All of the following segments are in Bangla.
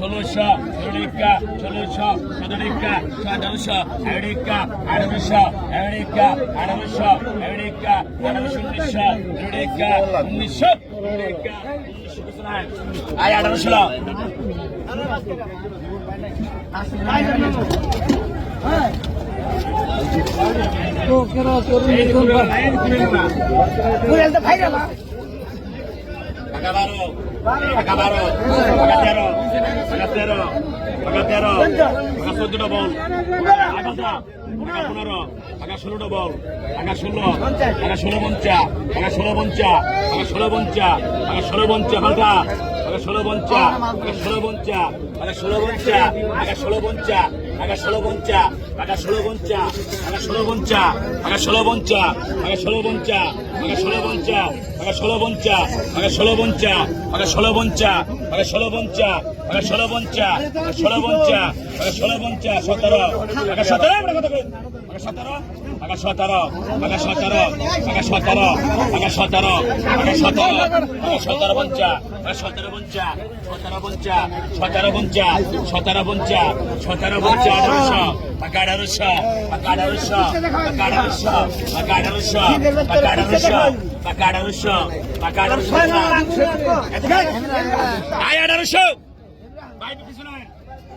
ষোলোশো ষোলিকা ষোলোশো সদরিকা সতেরোশো এড়িকা আঠারোশো এড়িকা আঠারোশো এড়িকা আঠারোশো উনিশশো এড়িকা উনিশশো এড়িকা আয় আঠারোশো হ্যাঁ চোদ্দটা বল আগা পনেরো আগা ষোলোটা বল আগা ষোলো আগা ষোলো পঞ্চা আগা ষোলো পঞ্চা আগা ষোলো পঞ্চা আগা ষোলো পঞ্চা পাল্টা ষোলো পঞ্চা টাকা ষোলো পঞ্চা টাকা ষোলো পঞ্চা টাকা ষোলো পঞ্চা টাকা ষোলো পঞ্চা টাকা ষোলো পঞ্চা টাকা ষোলো পঞ্চা টাকা ষোলো পঞ্চা টাকা ষোলো পঞ্চা টাকা ষোলো পঞ্চা টাকা ষোলো পঞ্চা টাকা ষোলো পঞ্চা টাকা ষোলো পঞ্চা টাকা ষোলো পঞ্চা টাকা ষোলো পঞ্চা টাকা ষোলো পঞ্চা টাকা ষোলো পঞ্চা সতেরো টাকা সতেরো টাকা সতেরো টাকা সতেরো টাকা সতেরো টাকা সতেরো টাকা সতেরো টাকা সতেরো পঞ্চা টাকা সতেরো পঞ্চা সতেরো পঞ্চা সতেরো পঞ্চা সতেরো পঞ্চা সতেরো পঞ্চা আঠারোশো টাকা আঠারোশো টাকা আঠারোশো টাকা আঠারোশো টাকা আঠারোশো টাকা আঠারোশো টাকা আঠারোশো টাকা আঠারোশো আয় আঠারোশো। ভাই পিছনে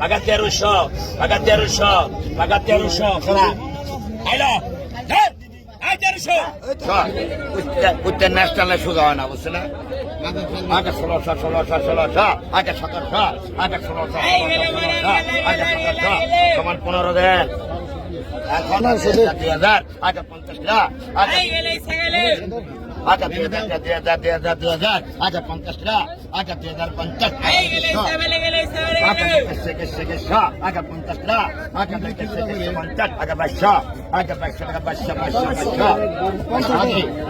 পাকা তেরোশো পাকা তেরোশো পাকা তেরোশো খেলা। আইলো উত্তর ন্যাশনালে সুযোগ হয় না বুঝছে না? আগে ষোলোশো ষোলোশো ষোলোশো আগে সতেরোশো আগে ষোলোশো আগে সতেরোশো সমান পনেরো দেন এখন দুই হাজার আগে পঞ্চাশ টাকা আগে আগে দুই হাজার দুই হাজার দুই হাজার দুই হাজার আগে পঞ্চাশ টাকা আগে দুই হাজার পঞ্চাশ কেসে আগে পঞ্চাশ টাকা কেসে পঞ্চাশ আগে বাইশশো আগে বাইশশো টাকা বাইশশো বাইশশো বাইশশো।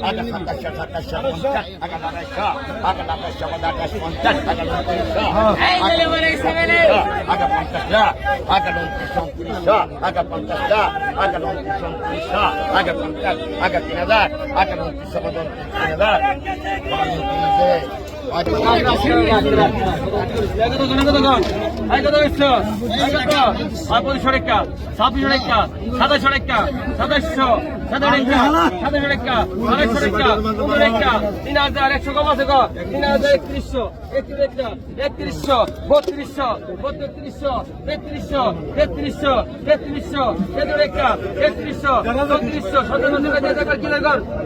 আগে সাতাশ সাতাশ পঞ্চাশ আগে সাতাশ আগে সাতাশ সাতাশ পঞ্চাশ আগে উনত্রিশ আগে পঞ্চাশ আগে উনত্রিশ উনত্রিশ আগে পঞ্চাশ আগে উনত্রিশ উনত্রিশ আগে পঞ্চাশ আগে তিন হাজার আগে উনত্রিশ উনত্রিশ তিন হাজার আগে তিন হাজার আগে পঁয়ত্রিশ রেখা ছাব্বিশ রেখা সাতাশ রেখা সাতাশশো সাতাশ রেখা সাতাশ রেখা আড়াইশো রেখা পনেরো রেখা তিন হাজার একশো কম আছে হাজার একত্রিশশো একত্রিশশো বত্রিশশো বত্রিশশো তেত্রিশশো তেত্রিশশো তেত্রিশশো তেত রেখা তেত্রিশশো চৌত্রিশশো সতেরো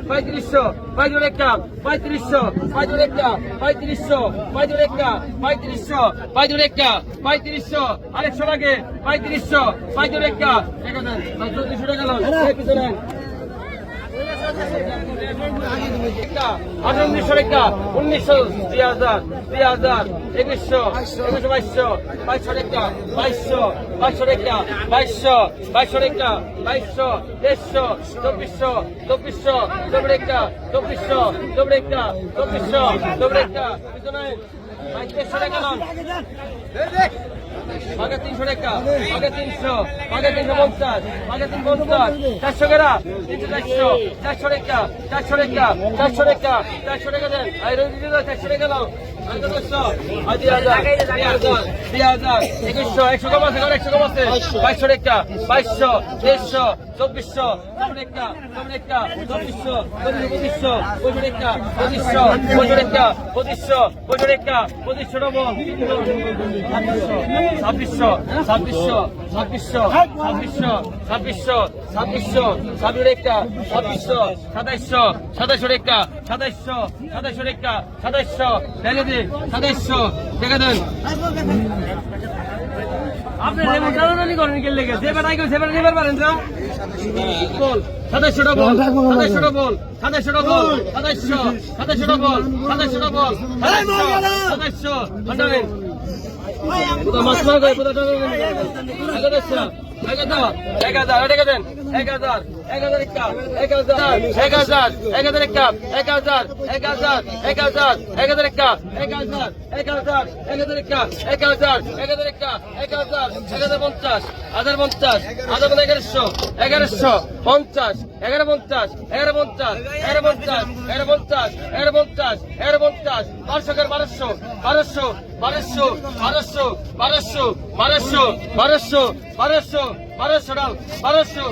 পঁয়ত্রিশশো পাঁচজন রেখা পঁয়ত্রিশশো পঁয়ত্রিশ একটা পঁয়ত্রিশশো পাঁচজন রেখা পঁয়ত্রিশশো পাঁচজন রেখা পঁয়ত্রিশশো আরেকশো লাগে পঁয়ত্রিশশো পঁয়ত্রিশ টাকা এক হাজার চৌত্রিশশো টাকা লোন পিছনে। আঠারোশো টাকা উনিশশো দুই হাজার দুই হাজার একুশশো একুশশো বাইশশো বাইশশো টাকা বাইশশো বাইশশো টাকা বাইশশো বাইশশো টাকা বাইশশো তেইশশো চব্বিশশো চব্বিশশো চব্বিশ টাকা চব্বিশশো চব্বিশ টাকা চব্বিশশো চব্বিশ টাকা পিছনে। আগে তিনশো টাকা আগে তিনশো আগে তিনশো পঞ্চাশ আগে তিন পঞ্চাশ। চারশো টাকা তিনশো, চারশো চারশো টাকা চারশো টাকা চারশো টাকা চারশো টাকা দেন। আর চারশো টাকা দাও। বাইশশো তেইশশো চব্বিশশো চব্বিশ একটা চব্বিশ একটা চব্বিশশো চব্বিশ পঁচিশশো পঁচিশ একটা পঁচিশশো পঁচিশ একটা পঁচিশশো পঁচিশ একটা পঁচিশশো ডবল ছাব্বিশশো ছাব্বিশশো ছাব্বিশশো ছাব্বিশশো ছাব্বিশশো ছাব্বিশশো ছাব্বিশ একটা ছাব্বিশশো সাতাইশশো সাতাইশো একটা সাতাইশশো সাতাইশো একটা আপনি রেমন টানাটানি করেন কে লেগে যে বেটাই কেউ সে বেটা নিবার পারেন সাতাইশোটা বল সাতাইশোটা বল সাতাইশোটা বল সাতাইশো সাতাইশোটা বল সাতাইশোটা বল সাতাইশো আন্ডারেন মাছ মাছ আগে দাও আগে দাও আগে দেন এক হাজার এক হাজার এক হাজার এক হাজার এক হাজার এক এক হাজার এক হাজার এক হাজার এক হাজার এক হাজার এক হাজার পঞ্চাশ হাজার পঞ্চাশ হাজার মানে এগারোশো এগারোশো পঞ্চাশ এগারো পঞ্চাশ এগারো পঞ্চাশ এগারো পঞ্চাশ এগারো পঞ্চাশ এগারো পঞ্চাশ এগারো পঞ্চাশ বারোশো এগারো বারোশো বারোশো বারোশো বারোশো বারোশো বারোশো বারোশো বারোশো বারোশো ডাউন বারোশো